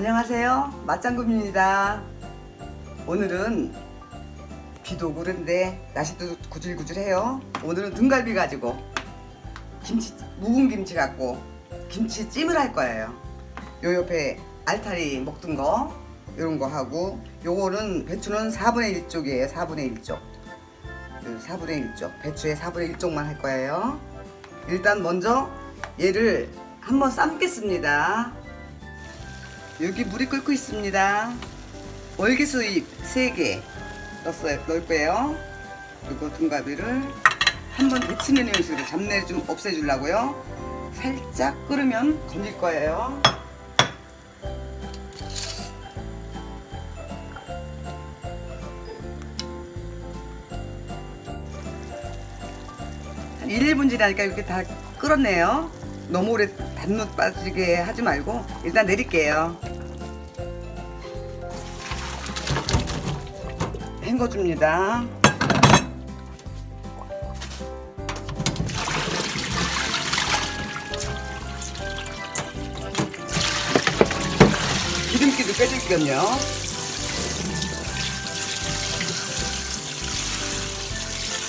안녕하세요. 맛장금입니다. 오늘은 비도 그런데 날씨도 구질구질해요. 오늘은 등갈비 가지고 김치 묵은 김치 갖고 김치찜을 할 거예요. 요 옆에 알타리 먹던 거 이런 거 하고 요거는 배추는 4분의 1쪽이에요. 4분의 1쪽. 4분의 1쪽. 배추의 4분의 1쪽만 할 거예요. 일단 먼저 얘를 한번 삶겠습니다. 여기 물이 끓고 있습니다. 월계수잎 3개 넣었어요, 넣을 거예요. 그리고 등가비를 한번 데치는 형식으로 잡내 좀 없애주려고요. 살짝 끓으면 건질 거예요. 한 1, 2분 지나니까 이렇게 다 끓었네요. 너무 오래 단맛 빠지게 하지 말고 일단 내릴게요. 헹궈줍니다. 기름기도 빼줄 겸요.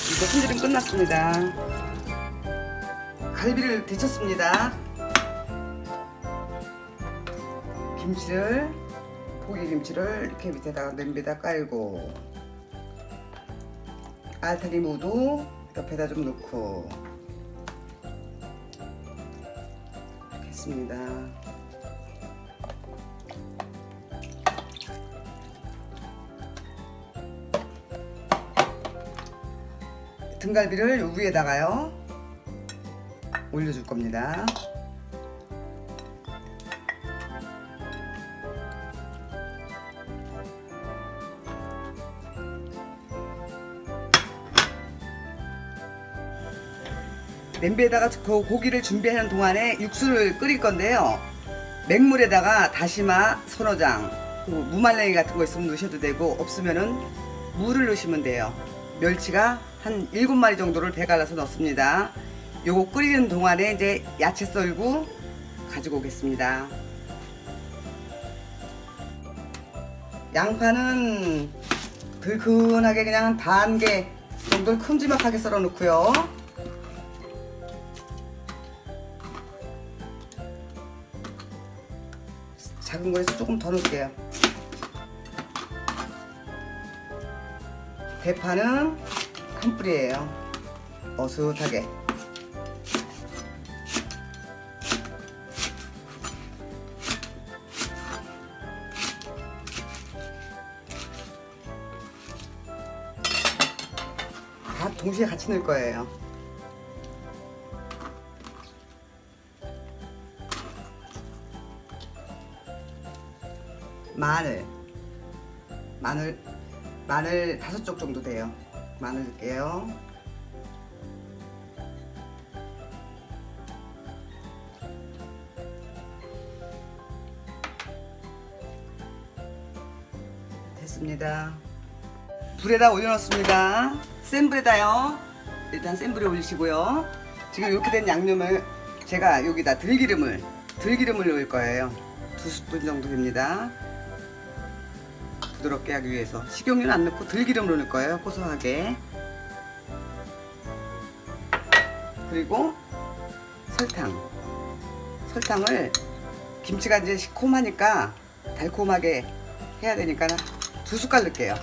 이제 손질은 끝났습니다. 갈비를 데쳤습니다. 김치를 고기 김치를 이렇게 밑에다가 냄비에다 깔고 알타리 무도 옆에다 좀 이렇게 했습니다. 등갈비를 요 위에다가요 올려줄 겁니다. 냄비에다가 그 고기를 준비하는 동안에 육수를 끓일 건데요. 맹물에다가 다시마 서너 장, 그 무말랭이 같은 거 있으면 넣으셔도 되고 없으면은 물을 넣으시면 돼요. 멸치가 한 7마리 정도를 배갈라서 넣습니다. 요거 끓이는 동안에 이제 야채 썰고 가지고 오겠습니다. 양파는 들큰하게 그냥 한 반 개 정도 큼지막하게 썰어 놓고요. 작은 거에서 조금 더 넣을게요. 대파는 큰 뿌리예요. 어슷하게. 다 동시에 같이 넣을 거예요. 마늘. 마늘 마늘 다섯 쪽 정도 돼요. 마늘 넣을게요. 됐습니다. 불에다 올려놓습니다. 센 불에다요. 일단 센 불에 올리시고요. 지금 이렇게 된 양념을 제가 여기다 들기름을 들기름을 넣을 거예요. 두 스푼 정도 됩니다. 부드럽게 하기 위해서 식용유는 안 넣고 들기름으로 넣을 거예요. 고소하게. 그리고 설탕. 설탕을 김치가 이제 시콤하니까 달콤하게 해야 되니까 두 숟갈 넣을게요.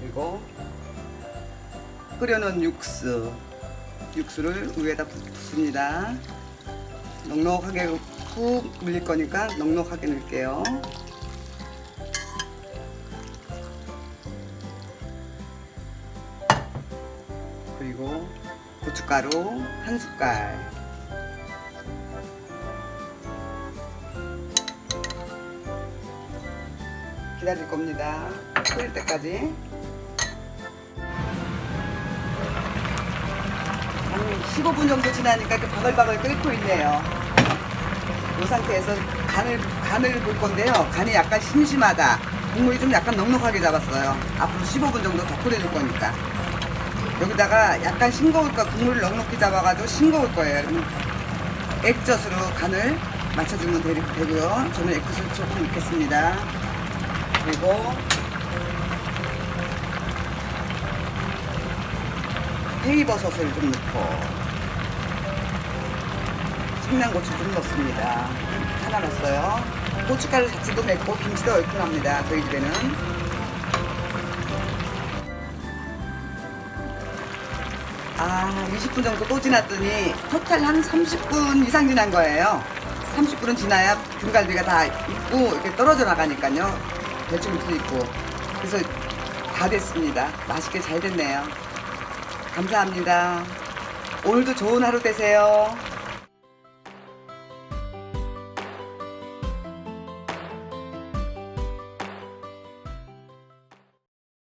그리고 끓여놓은 육수. 육수를 위에다 붓습니다. 넉넉하게 푹 물릴 거니까 넉넉하게 넣을게요. 그리고 고춧가루 한 숟갈. 기다릴 겁니다. 끓일 때까지. 한 15분 정도 지나니까 이렇게 바글바글 끓고 있네요. 이 상태에서 간을, 간을 볼 건데요. 간이 약간 심심하다. 국물이 좀 약간 넉넉하게 잡았어요. 앞으로 15분 정도 더 끓여줄 거니까. 여기다가 약간 싱거울까 국물을 넉넉히 잡아가지고 싱거울 거예요. 그러면 액젓으로 간을 맞춰주면 되, 되고요. 저는 액젓을 조금 넣겠습니다. 그리고 팽이버섯을 좀 넣고 청양고추 좀 넣습니다. 하나 넣었어요. 고춧가루 자체도 맵고 김치도 얼큰합니다. 저희 집에는. 아, 20분 정도 또 지났더니 토탈 한 30분 이상 지난 거예요. 30분은 지나야 등갈비가 다 익고 이렇게 떨어져 나가니까요. 대충 수 있고. 그래서 다 됐습니다. 맛있게 잘 됐네요. 감사합니다. 오늘도 좋은 하루 되세요.